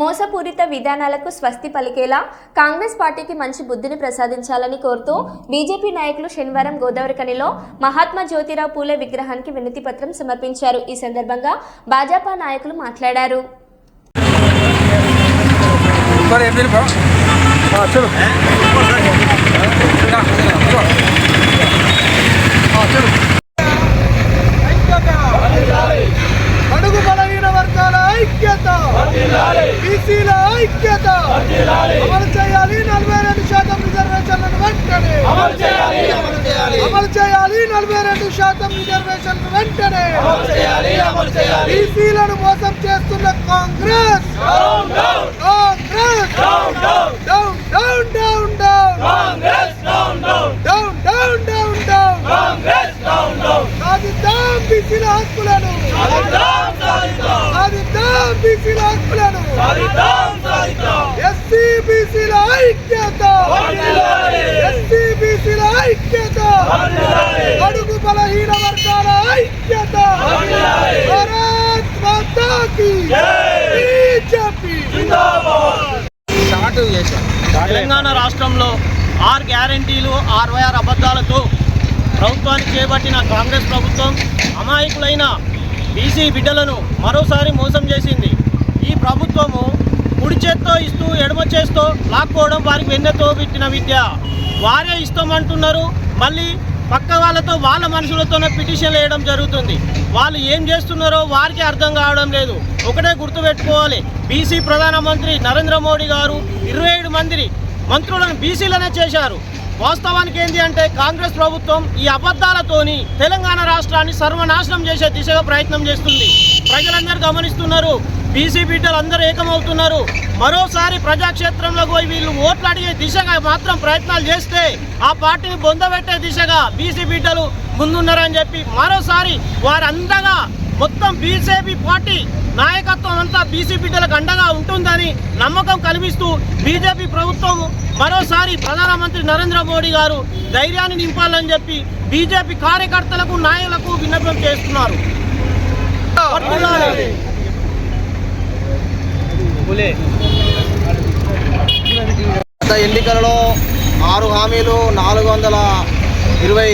మోసపూరిత విధానాలకు స్వస్తి పలికేలా కాంగ్రెస్ పార్టీకి మంచి బుద్ధిని ప్రసాదించాలని కోరుతూ బీజేపీ నాయకులు శనివారం గోదావరికనిలో మహాత్మా జ్యోతిరావు పూలే విగ్రహానికి వినతి పత్రం సమర్పించారు. ఈ సందర్భంగా భాజపా నాయకులు మాట్లాడారు. అమలు చేయాలి. అమలు చేయాలి. అమలు చేయాలి. నలభై రెండు శాతం రిజర్వేషన్ వెంటనే. అమలు చేయాలి. అమలు చేయాలి. బీసీలను మోసం చేస్తున్న Congress. Down Congress. Down down. Down down Congress down down. Down down down down. Congress down down. సాధిద్దాం బీసీల హక్కులను. బీసీల హక్కులను. తెలంగాణ రాష్ట్రంలో ఆరు గ్యారంటీలు అరవై ఆరు అబద్ధాలతో ప్రభుత్వాన్ని చేపట్టిన కాంగ్రెస్ ప్రభుత్వం అమాయకులైన బీసీ బిడ్డలను మరోసారి మోసం చేసింది. ఈ ప్రభుత్వము కుడి చేత్తో ఇస్తూ ఎడమ చేస్తో లాక్కోవడం వారికి వెన్నెతో పెట్టిన విద్య. వారే ఇస్తామంటున్నారు మళ్ళీ పక్క వాళ్ళతో వాళ్ళ మనుషులతోనే పిటిషన్లు వేయడం జరుగుతుంది. వాళ్ళు ఏం చేస్తున్నారో వారికి అర్థం కావడం లేదు. ఒకటే గుర్తుపెట్టుకోవాలి. బీసీ ప్రధానమంత్రి నరేంద్ర మోడీ గారు ఇరవై ఏడు మందిని మంత్రులను బీసీలనే చేశారు. వాస్తవానికి ఏంటి అంటే కాంగ్రెస్ ప్రభుత్వం ఈ అబద్ధాలతోని తెలంగాణ రాష్ట్రాన్ని సర్వనాశనం చేసే దిశగా ప్రయత్నం చేస్తుంది. ప్రజలందరూ గమనిస్తున్నారు. బీసీ బిడ్డలు అందరూ ఏకమవుతున్నారు. మరోసారి ప్రజాక్షేత్రంలో పోయి వీళ్ళు ఓట్లు అడిగే దిశగా మాత్రం ప్రయత్నాలు చేస్తే ఆ పార్టీని బొందబెట్టే దిశగా బీసీ బిడ్డలు ముందున్నారని చెప్పి మరోసారి వారందగా మొత్తం బీజేపీ పార్టీ నాయకత్వం అంతా బీసీ బిడ్డలకు అండగా ఉంటుందని నమ్మకం కల్పిస్తూ బీజేపీ ప్రభుత్వం మరోసారి ప్రధానమంత్రి నరేంద్ర మోడీ గారు ధైర్యాన్ని నింపాలని చెప్పి బీజేపీ కార్యకర్తలకు నాయకులకు విన్నపం చేస్తున్నారు. గత ఎన్నికలలో ఆరు హామీలు నాలుగు వందల ఇరవై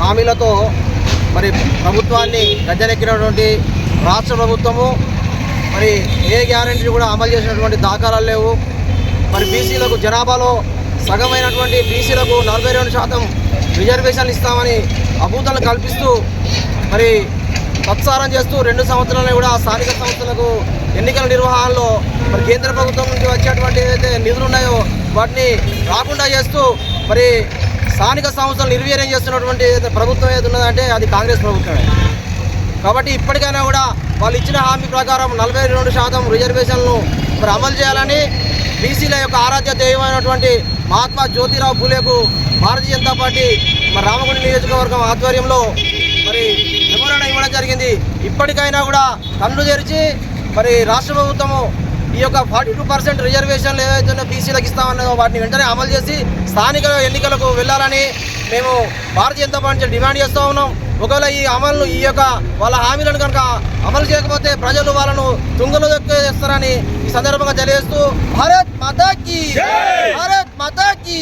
హామీలతో మరి ప్రభుత్వాన్ని గద్దెనెక్కినటువంటి రాష్ట్ర ప్రభుత్వము మరి ఏ గ్యారంటీ కూడా అమలు చేసినటువంటి దాఖలాలు లేవు. మరి బీసీలకు జనాభాలో సగమైనటువంటి బీసీలకు నలభై రెండు శాతం రిజర్వేషన్లు ఇస్తామని అభూతలు కల్పిస్తూ మరి ప్రచారం చేస్తూ రెండు సంవత్సరాలు కూడా స్థానిక సంస్థలకు ఎన్నికల నిర్వహణలో మరి కేంద్ర ప్రభుత్వం నుంచి వచ్చేటువంటి ఏదైతే నిధులు ఉన్నాయో వాటిని రాకుండా చేస్తూ మరి స్థానిక సంస్థలు నిర్వీర్యం చేస్తున్నటువంటి ప్రభుత్వం ఏది ఉన్నదంటే అది కాంగ్రెస్ ప్రభుత్వమే. కాబట్టి ఇప్పటికైనా కూడా వాళ్ళు ఇచ్చిన హామీ ప్రకారం నలభై రెండు శాతం రిజర్వేషన్లు మరి అమలు చేయాలని బీసీల యొక్క ఆరాధ్య దైవమైనటువంటి మహాత్మా జ్యోతిరావు పూలేకు భారతీయ జనతా పార్టీ మరి రామగుండ నియోజకవర్గం ఆధ్వర్యంలో మరి మెమోరాండం ఇవ్వడం జరిగింది. ఇప్పటికైనా కూడా కన్ను తెరిచి మరి రాష్ట్ర ప్రభుత్వము ఈ యొక్క ఫార్టీ టూ పర్సెంట్ రిజర్వేషన్లు ఏవైతే బీసీలకు ఇస్తామన్నదో వాటిని వెంటనే అమలు చేసి స్థానిక ఎన్నికలకు వెళ్ళాలని మేము భారతీయ జనతా పార్టీ డిమాండ్ చేస్తూ ఉన్నాం. ఒకవేళ ఈ అమలు ఈ యొక్క వాళ్ళ హామీలను కనుక అమలు చేయకపోతే ప్రజలు వాళ్ళను తుంగలు చేస్తారని ఈ సందర్భంగా తెలియజేస్తూ భారత్ మాతాకి భారత్ మాతాకి!